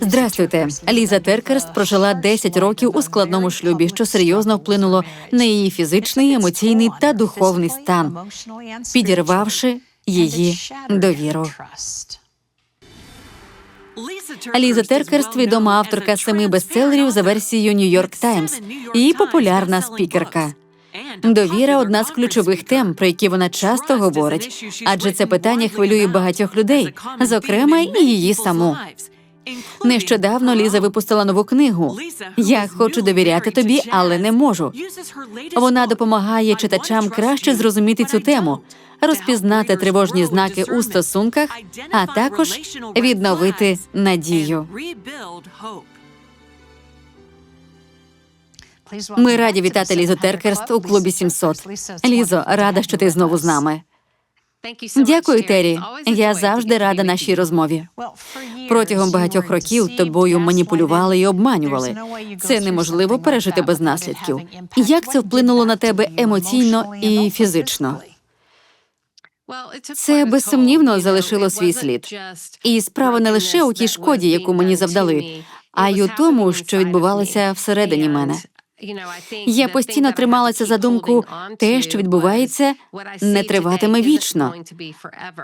Здрастуйте. Ліза Теркерст прожила 10 років у складному шлюбі, що серйозно вплинуло на її фізичний, емоційний та духовний стан, підірвавши її довіру. Ліза Теркерст відома авторка семи бестселерів за версією Нью-Йорк Таймс і популярна спікерка. Довіра одна з ключових тем, про які вона часто говорить, адже це питання хвилює багатьох людей, зокрема і її саму. Нещодавно Ліза випустила нову книгу. Я хочу довіряти тобі, але не можу. Вона допомагає читачам краще зрозуміти цю тему, розпізнати тривожні знаки у стосунках, а також відновити надію. Ми раді вітати Лізу Теркерст у клубі 700. Лізо, рада, що ти знову з нами. Дякую, Террі. Я завжди рада нашій розмові. Протягом багатьох років тобою маніпулювали і обманювали. Це неможливо пережити без наслідків. Як це вплинуло на тебе емоційно і фізично? Це безсумнівно залишило свій слід. І справа не лише у тій шкоді, яку мені завдали, а й у тому, що відбувалося всередині мене. Я постійно трималася за думку, те, що відбувається, не триватиме вічно.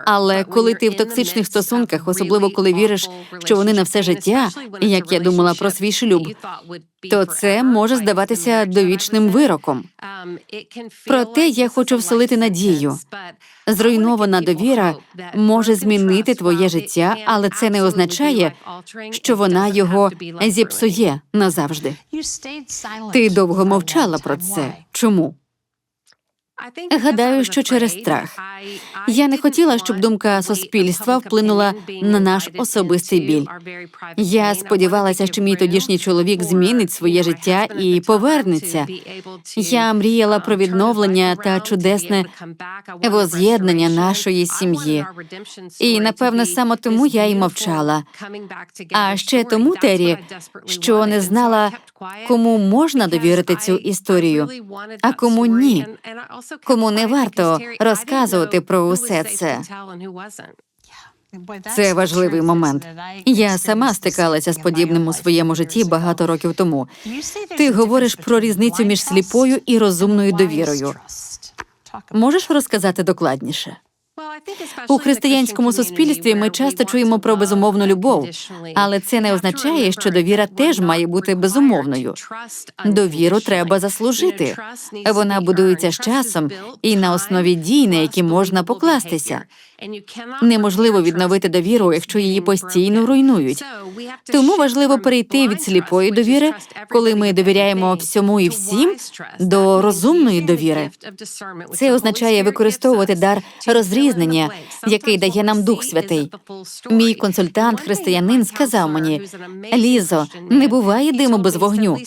Але коли ти в токсичних стосунках, особливо коли віриш, що вони на все життя, як я думала про свій шлюб, то це може здаватися довічним вироком. Проте я хочу вселити надію. Зруйнована довіра може змінити твоє життя, але це не означає, що вона його зіпсує назавжди. Ти довго мовчала про це. Чому? Гадаю, що через страх. Я не хотіла, щоб думка суспільства вплинула на наш особистий біль. Я сподівалася, що мій тодішній чоловік змінить своє життя і повернеться. Я мріяла про відновлення та чудесне воз'єднання нашої сім'ї. І напевно саме тому я й мовчала. А ще тому, Террі, що не знала, кому можна довірити цю історію, а кому ні. Кому не варто розказувати про усе це. Це важливий момент. Я сама стикалася з подібним у своєму житті багато років тому. Ти говориш про різницю між сліпою і розумною довірою. Можеш розказати докладніше? У християнському суспільстві ми часто чуємо про безумовну любов, але це не означає, що довіра теж має бути безумовною. Довіру треба заслужити. Вона будується з часом і на основі дій, на які можна покластися. Неможливо відновити довіру, якщо її постійно руйнують. Тому важливо перейти від сліпої довіри, коли ми довіряємо всьому і всім, до розумної довіри. Це означає використовувати дар розрізнення, який дає нам Дух Святий. Мій консультант, християнин, сказав мені: Лізо, не буває диму без вогню.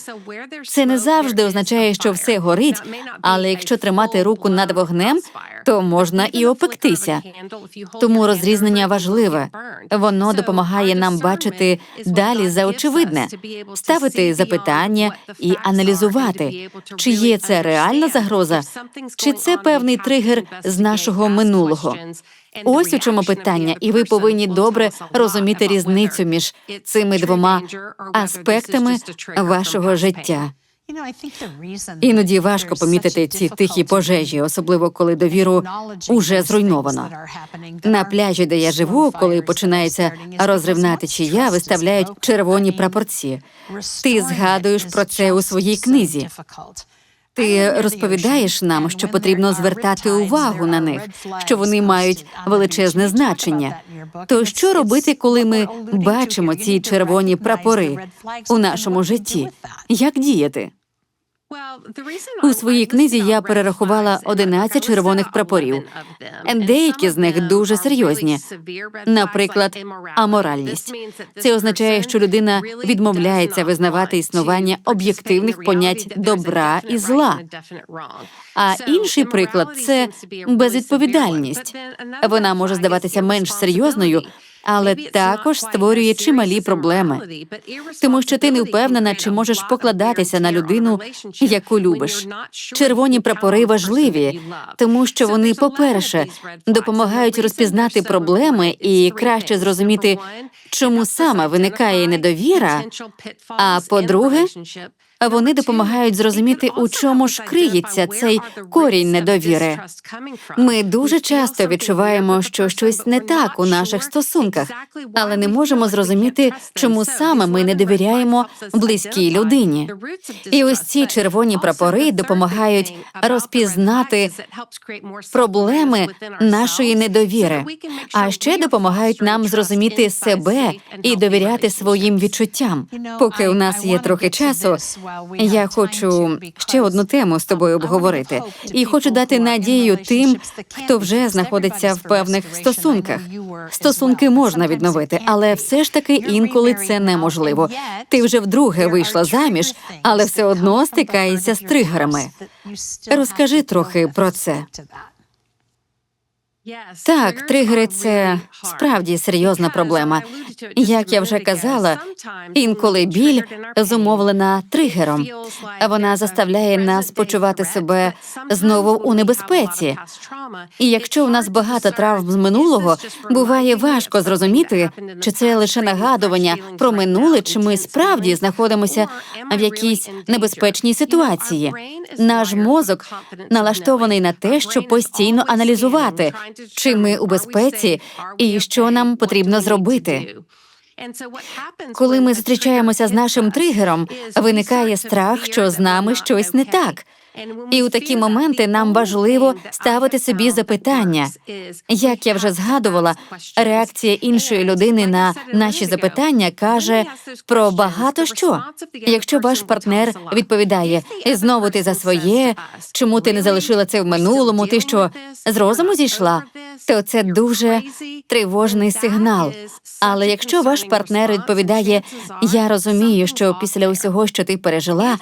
Це не завжди означає, що все горить, але якщо тримати руку над вогнем, то можна і опектися. Тому розрізнення важливе. Воно допомагає нам бачити далі за очевидне, ставити запитання і аналізувати, чи є це реальна загроза, чи це певний тригер з нашого минулого. Ось у чому питання, і ви повинні добре розуміти різницю між цими двома аспектами вашого життя. Іноді важко помітити ці тихі пожежі, особливо коли довіру уже зруйновано. На пляжі, де я живу, коли починається розривна течія, виставляють червоні прапорці. Ти згадуєш про це у своїй книзі. Ти розповідаєш нам, що потрібно звертати увагу на них, що вони мають величезне значення. То що робити, коли ми бачимо ці червоні прапори у нашому житті? Як діяти? У своїй книзі я перерахувала 11 червоних прапорів. Деякі з них дуже серйозні. Наприклад, аморальність. Це означає, що людина відмовляється визнавати існування об'єктивних понять добра і зла. А інший приклад це безвідповідальність. Вона може здаватися менш серйозною, але також створює чималі проблеми. Тому що ти не впевнена, чи можеш покладатися на людину, яку любиш. Червоні прапори важливі, тому що вони, по-перше, допомагають розпізнати проблеми і краще зрозуміти, чому саме виникає недовіра. А по-друге, вони допомагають зрозуміти, у чому ж криється цей корінь недовіри. Ми дуже часто відчуваємо, що щось не так у наших стосунках, але не можемо зрозуміти, чому саме ми не довіряємо близькій людині. І ось ці червоні прапори допомагають розпізнати проблеми нашої недовіри, а ще допомагають нам зрозуміти себе і довіряти своїм відчуттям. Поки у нас є трохи часу, я хочу ще одну тему з тобою обговорити, і хочу дати надію тим, хто вже знаходиться в певних стосунках. Стосунки можна відновити, але все ж таки інколи це неможливо. Ти вже вдруге вийшла заміж, але все одно стикаєшся з тригерами. Розкажи трохи про це. Так, тригери це справді серйозна проблема. Як я вже казала, інколи біль зумовлена тригером, вона заставляє нас почувати себе знову у небезпеці. І якщо у нас багато травм з минулого, буває важко зрозуміти, чи це лише нагадування про минуле, чи ми справді знаходимося в якійсь небезпечній ситуації. Наш мозок налаштований на те, щоб постійно аналізувати, чи ми у безпеці і що нам потрібно зробити. Коли ми зустрічаємося з нашим тригером, виникає страх, що з нами щось не так. І у такі моменти нам важливо ставити собі запитання. Як я вже згадувала, реакція іншої людини на наші запитання каже про багато що. Якщо ваш партнер відповідає знову ти за своє, чому ти не залишила це в минулому? Ти що з розуму зійшла? То це дуже тривожний сигнал. Але якщо ваш партнер відповідає, я розумію, що після усього, що ти пережила,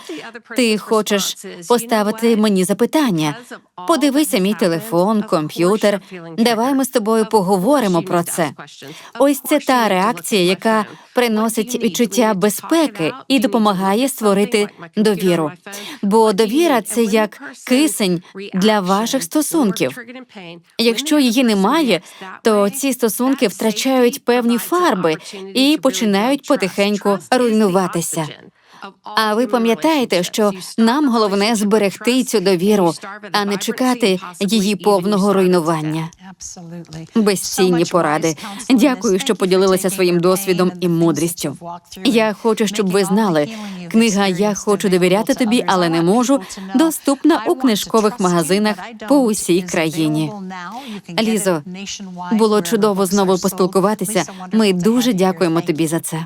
ти хочеш поставити мені запитання. Подивися мій телефон, комп'ютер. Давай ми з тобою поговоримо про це. Ось це та реакція, яка приносить відчуття безпеки і допомагає створити довіру. Бо довіра це як кисень для ваших стосунків. Якщо її немає, то ці стосунки втрачають певні фарби і починають потихеньку руйнуватися. А ви пам'ятаєте, що нам головне зберегти цю довіру, а не чекати її повного руйнування. Безцінні поради. Дякую, що поділилися своїм досвідом і мудрістю. Я хочу, щоб ви знали. Книга Я хочу довіряти тобі, але не можу. Доступна у книжкових магазинах по усій країні. Лізо, було чудово знову поспілкуватися. Ми дуже дякуємо тобі за це.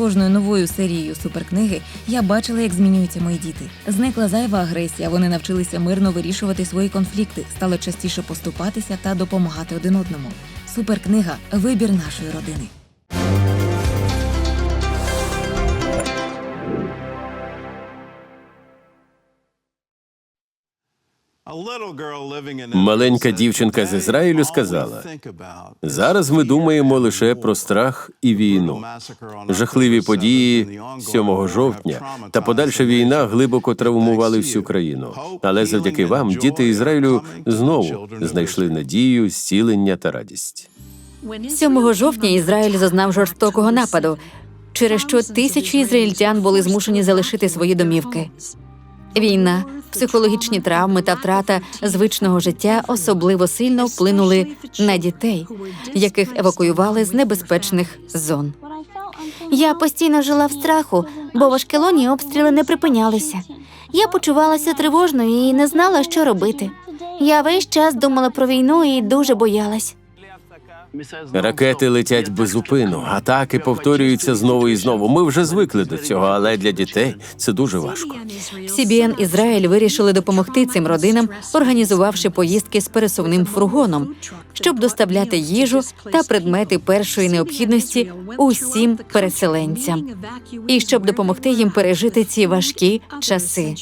Кожною новою серією суперкниги я бачила, як змінюються мої діти. Зникла зайва агресія. Вони навчилися мирно вирішувати свої конфлікти, стали частіше поступатися та допомагати один одному. Суперкнига вибір нашої родини. Маленька дівчинка з Ізраїлю сказала: зараз ми думаємо лише про страх і війну. Жахливі події 7 жовтня та подальша війна глибоко травмували всю країну. Але завдяки вам діти Ізраїлю знову знайшли надію, зцілення та радість. 7 жовтня Ізраїль зазнав жорстокого нападу. через що тисячі ізраїльтян були змушені залишити свої домівки. Війна, психологічні травми та втрата звичного життя особливо сильно вплинули на дітей, яких евакуювали з небезпечних зон. Я постійно жила в страху, бо в Ашкелоні обстріли не припинялися. Я почувалася тривожно і не знала, що робити. Я весь час думала про війну і дуже боялась. Ракети летять безупину, атаки повторюються знову і знову. Ми вже звикли до цього, але для дітей це дуже важко. CBN Ізраїль вирішили допомогти цим родинам, організувавши поїздки з пересувним фургоном, щоб доставляти їжу та предмети першої необхідності усім переселенцям, і щоб допомогти їм пережити ці важкі часи.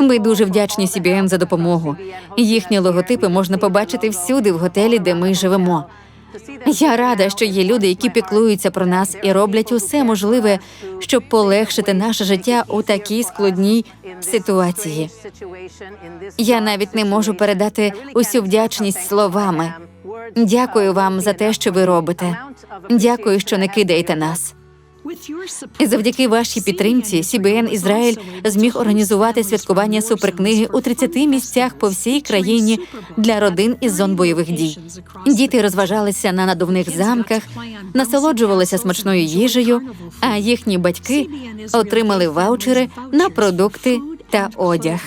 Ми дуже вдячні CBN за допомогу. Їхні логотипи можна побачити всюди в готелі, де ми живемо. Я рада, що є люди, які піклуються про нас і роблять усе можливе, щоб полегшити наше життя у такій складній ситуації. Я навіть не можу передати усю вдячність словами. Дякую вам за те, що ви робите. Дякую, що не кидаєте нас. І завдяки вашій підтримці CBN Ізраїль зміг організувати святкування суперкниги у 30 місцях по всій країні для родин із зон бойових дій. Діти розважалися на надувних замках, насолоджувалися смачною їжею, а їхні батьки отримали ваучери на продукти та одяг.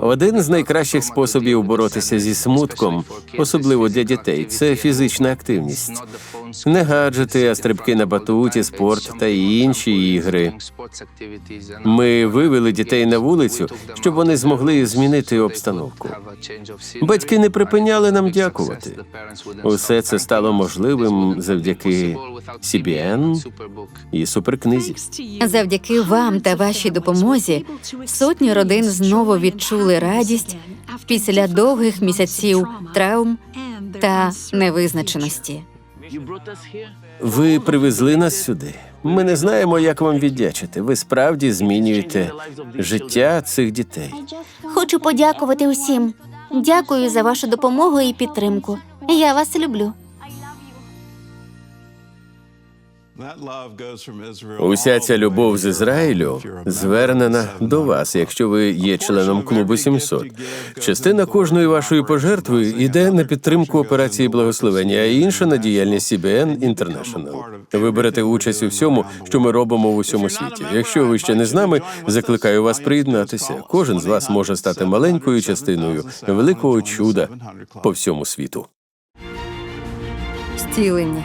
Один з найкращих способів боротися зі смутком, особливо для дітей, це фізична активність. Не гаджети, а стрибки на батуті, спорт та інші ігри. Ми вивели дітей на вулицю, щоб вони змогли змінити обстановку. Батьки не припиняли нам дякувати. Усе це стало можливим завдяки CBN і суперкнизі. Завдяки вам та вашій допомозі сотні родин знову відчули радість після довгих місяців травм та невизначеності. Ви привезли нас сюди. Ми не знаємо, як вам віддячити. Ви справді змінюєте життя цих дітей. Хочу подякувати усім. Дякую за вашу допомогу і підтримку. Я вас люблю. Уся ця любов з Ізраїлю звернена до вас, якщо ви є членом клубу 700. Частина кожної вашої пожертви йде на підтримку операції благословення, а інша на діяльність CBN International. Ви берете участь у всьому, що ми робимо в усьому світі. Якщо ви ще не з нами, закликаю вас приєднатися. Кожен з вас може стати маленькою частиною великого чуда по всьому світу. Зцілення,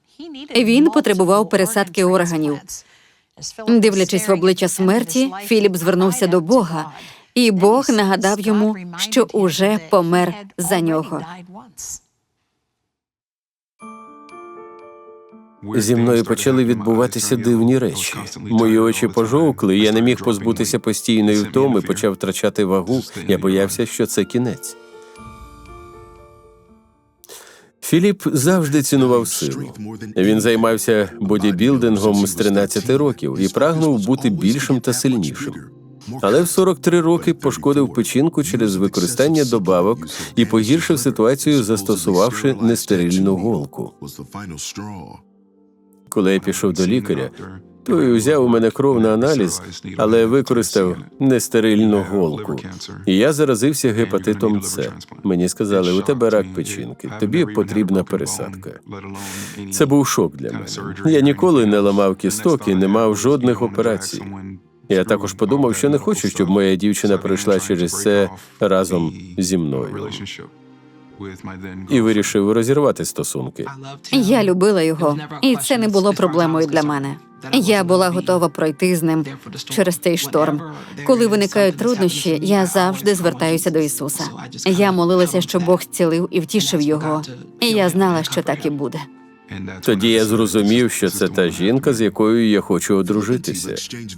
Він потребував пересадки органів. Дивлячись в обличчя смерті, Філіп звернувся до Бога, і Бог нагадав йому, що уже помер за нього. Зі мною почали відбуватися дивні речі. Мої очі пожовкли, я не міг позбутися постійної втоми, почав втрачати вагу. Я боявся, що це кінець. Філіп завжди цінував силу. Він займався бодібілдингом з 13 років і прагнув бути більшим та сильнішим. Але в 43 роки пошкодив печінку через використання добавок і погіршив ситуацію, застосувавши нестерильну голку. Коли я пішов до лікаря, той взяв у мене кров на аналіз, але використав нестерильну голку. І я заразився гепатитом С. Мені сказали, у тебе рак печінки, тобі потрібна пересадка. Це був шок для мене. Я ніколи не ламав кісток і не мав жодних операцій. Я також подумав, що не хочу, щоб моя дівчина пройшла через це разом зі мною. І вирішив розірвати стосунки. Я любила його, і це не було проблемою для мене. Я була готова пройти з ним через цей шторм. Коли виникають труднощі, я завжди звертаюся до Ісуса. Я молилася, щоб Бог зцілив і втішив його. І я знала, що так і буде. Тоді я зрозумів, що це та жінка, з якою я хочу одружитися.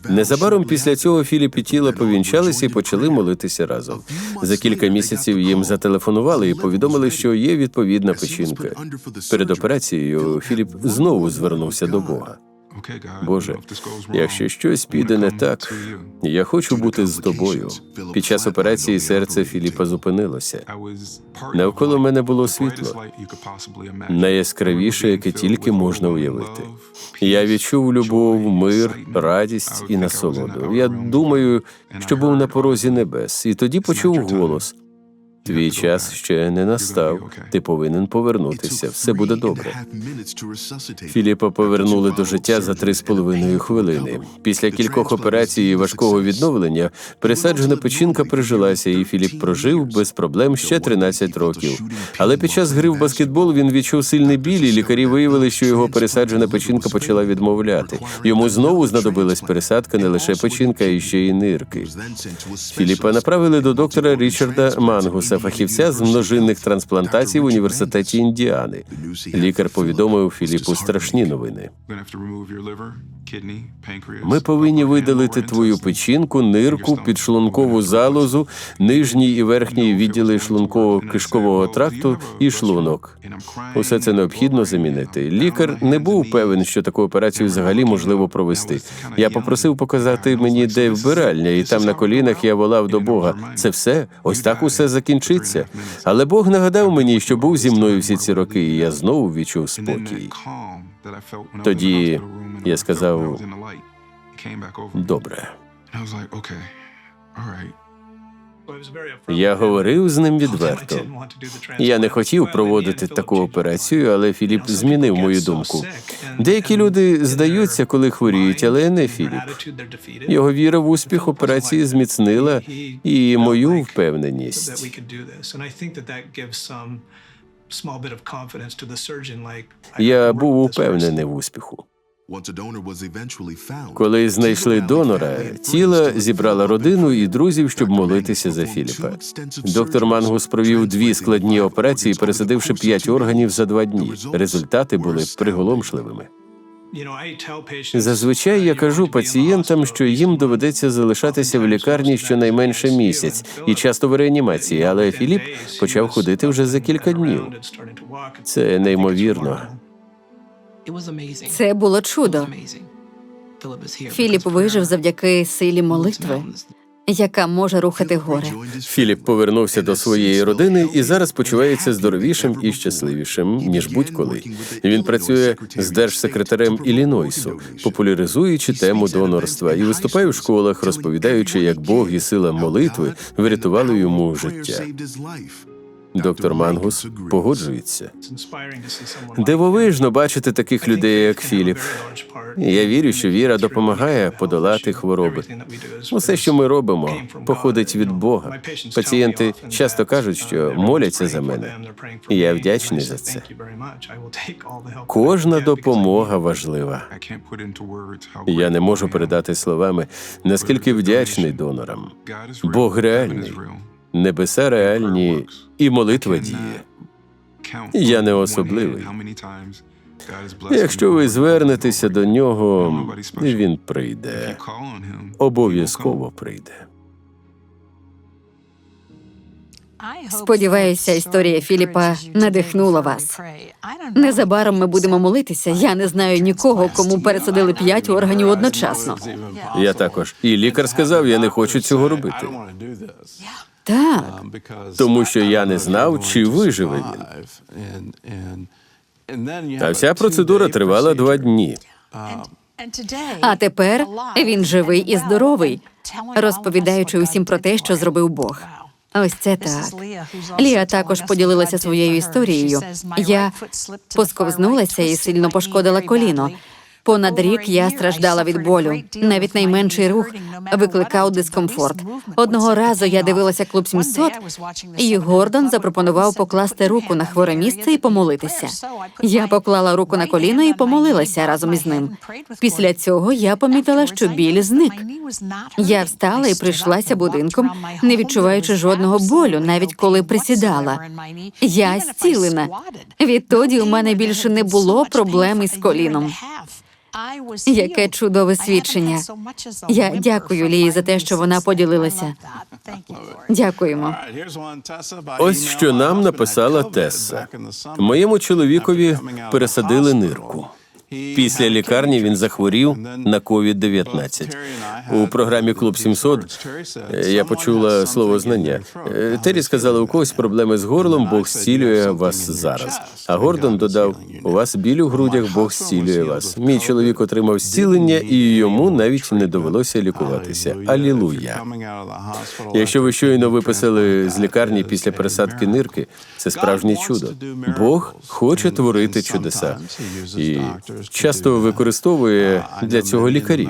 Незабаром після цього Філіп і тіла повінчалися і почали молитися разом. За кілька місяців їм зателефонували і повідомили, що є відповідна печінка. Перед операцією Філіп знову звернувся до Бога. Боже, якщо щось піде не так, я хочу бути з тобою. Під час операції серце Філіпа зупинилося. Навколо мене було світло, найяскравіше, яке тільки можна уявити. Я відчув любов, мир, радість і насолоду. Я думаю, що був на порозі небес, і тоді почув голос. Твій час ще не настав. Ти повинен повернутися. Все буде добре. Філіпа повернули до життя за три з половиною хвилини. Після кількох операцій і важкого відновлення пересаджена печінка прижилася, і Філіп прожив без проблем ще 13 років. Але під час гри в баскетбол він відчув сильний біль, і лікарі виявили, що його пересаджена печінка почала відмовляти. Йому знову знадобилась пересадка не лише печінка, а й ще й нирки. Філіпа направили до доктора Річарда Мангуса, фахівця з множинних трансплантацій в університеті Індіани. Лікар повідомив Філіпу страшні новини. Ми повинні видалити твою печінку, нирку, підшлункову залозу, нижній і верхній відділи шлунково-кишкового тракту і шлунок. Усе це необхідно замінити. Лікар не був певен, що таку операцію взагалі можливо провести. Я попросив показати мені, де вбиральня, і там на колінах я волав до Бога. Це все, ось так усе закінчиться. Але Бог нагадав мені, що був зі мною всі ці роки, і я знову відчув спокій. Тоді я сказав Добре. Я говорив з ним відверто. Я не хотів проводити таку операцію, але Філіп змінив мою думку. Деякі люди здаються, коли хворіють, але не Філіп. Його віра в успіх операції зміцнила і мою впевненість. Я був упевнений в успіху. Коли знайшли донора, тіло зібрала родину і друзів, щоб молитися за Філіпа. Доктор Мангус провів дві складні операції, пересадивши п'ять органів за два дні. Результати були приголомшливими. Зазвичай я кажу пацієнтам, що їм доведеться залишатися в лікарні щонайменше місяць і часто в реанімації, але Філіп почав ходити вже за кілька днів. Це неймовірно. Це було чудо. Філіп вижив завдяки силі молитви, яка може рухати гори. Філіп повернувся до своєї родини і зараз почувається здоровішим і щасливішим ніж будь-коли. Він працює з держсекретарем Іллінойсу, популяризуючи тему донорства і виступає в школах, розповідаючи, як Бог і сила молитви врятували йому життя. Доктор Мангус погоджується. Дивовижно бачити таких людей, як Філіп. Я вірю, що віра допомагає подолати хвороби. Усе, що ми робимо, походить від Бога. Пацієнти часто кажуть, що моляться за мене. Я вдячний за це. Кожна допомога важлива. Я не можу передати словами, наскільки вдячний донорам. Бог реальний, небеса реальні, і молитва діє. Я не особливий. Якщо ви звернетеся до нього, він прийде. Обов'язково прийде. Сподіваюся, історія Філіпа надихнула вас. Незабаром ми будемо молитися. Я не знаю нікого, кому пересадили п'ять органів одночасно. Я також. І лікар сказав, я не хочу цього робити. Так, Тому що я не знав, чи виживе він. А вся процедура тривала два дні. а тепер він живий і здоровий, розповідаючи усім про те, що зробив Бог. Ось це так. Лія також поділилася своєю історією. Я посковзнулася і сильно пошкодила коліно. Понад рік я страждала від болю. Навіть найменший рух викликав дискомфорт. Одного разу я дивилася клуб 700, і Гордон запропонував покласти руку на хворе місце і помолитися. Я поклала руку на коліно і помолилася разом із ним. Після цього я помітила, що біль зник. Я встала і прийшлася будинком, не відчуваючи жодного болю, навіть коли присідала. Я зцілена. Відтоді у мене більше не було проблем із коліном. Яке чудове свідчення. Я дякую Лії за те, що вона поділилася. Дякуємо. Ось що нам написала Тесса. Моєму чоловікові пересадили нирку. Після лікарні він захворів на COVID-19. У програмі Клуб 700 е, я почула слово знання. Е, Террі сказала, у когось проблеми з горлом, Бог зцілює вас зараз. А Гордон додав: у вас біль у грудях, Бог зцілює вас. Мій чоловік отримав зцілення, і йому навіть не довелося лікуватися. Алілуя. Якщо ви щойно виписали з лікарні після пересадки нирки, це справжнє чудо. Бог хоче творити чудеса і часто використовує для цього лікарів.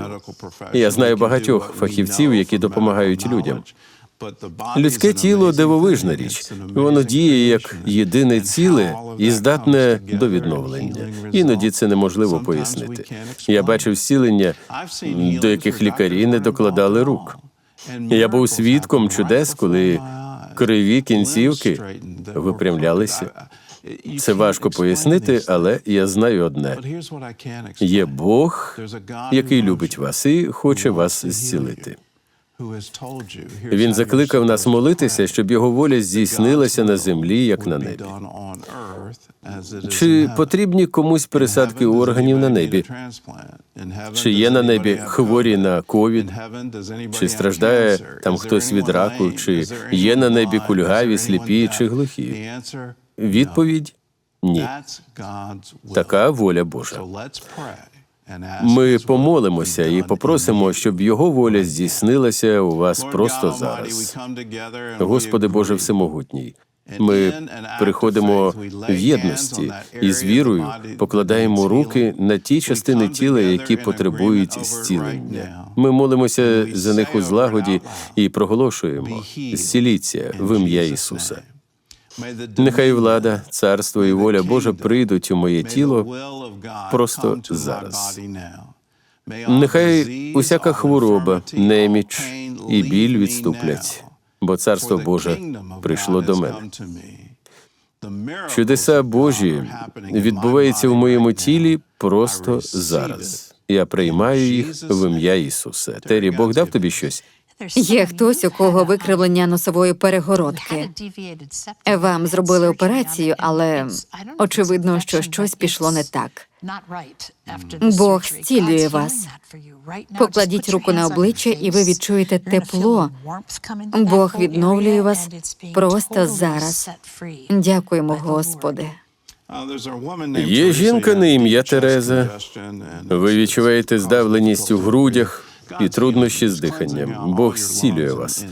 Я знаю багатьох фахівців, які допомагають людям. Людське тіло дивовижна річ. Воно діє як єдине ціле і здатне до відновлення. Іноді це неможливо пояснити. Я бачив зцілення, до яких лікарі не докладали рук. Я був свідком чудес, коли криві кінцівки випрямлялися. Це важко пояснити, але я знаю одне: є Бог, який любить вас і хоче вас зцілити. Він закликав нас молитися, щоб його воля здійснилася на землі, як на небі. Чи потрібні комусь пересадки органів на небі? Чи є на небі хворі на ковід? Чи страждає там хтось від раку? Чи є на небі кульгаві, сліпі чи глухі? Відповідь ні. Така воля Божа. Ми помолимося і попросимо, щоб його воля здійснилася у вас просто зараз. Господи Боже Всемогутній. Ми приходимо в єдності і з вірою покладаємо руки на ті частини тіла, які потребують зцілення. Ми молимося за них у злагоді і проголошуємо зціліться в ім'я Ісуса. Нехай влада, царство і воля Божа прийдуть у моє тіло просто зараз. Нехай усяка хвороба, неміч і біль відступлять, бо царство Боже прийшло до мене. Чудеса Божі відбуваються в моєму тілі просто зараз. Я приймаю їх в ім'я Ісуса. Тері, Бог дав тобі щось? Є хтось, у кого викривлення носової перегородки. Вам зробили операцію, але очевидно, що щось пішло не так. Бог зцілює вас. Покладіть руку на обличчя, і ви відчуєте тепло. Бог відновлює вас просто зараз. Дякуємо, Господи. Є жінка на ім'я Тереза. Ви відчуваєте здавленість у грудях і труднощі з диханням. Бог зцілює вас.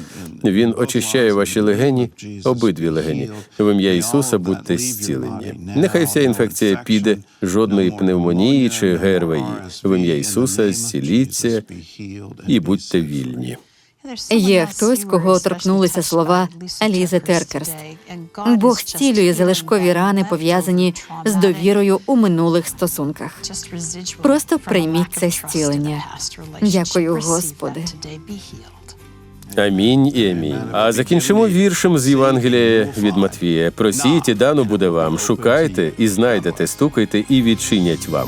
Він очищає ваші легені, обидві легені. В ім'я Ісуса будьте зцілені. Нехай вся інфекція піде, жодної пневмонії чи ГРВІ. В ім'я Ісуса зціліться і будьте вільні. Є хтось, кого торкнулися слова Алізи Теркерст. Бог зцілює залишкові рани, пов'язані з довірою у минулих стосунках. Просто прийміть це зцілення. Дякую, Господи. Амінь і амінь. А закінчимо віршем з Євангелія від Матвія. Просіть, і дано буде вам. Шукайте і знайдете, стукайте і відчинять вам.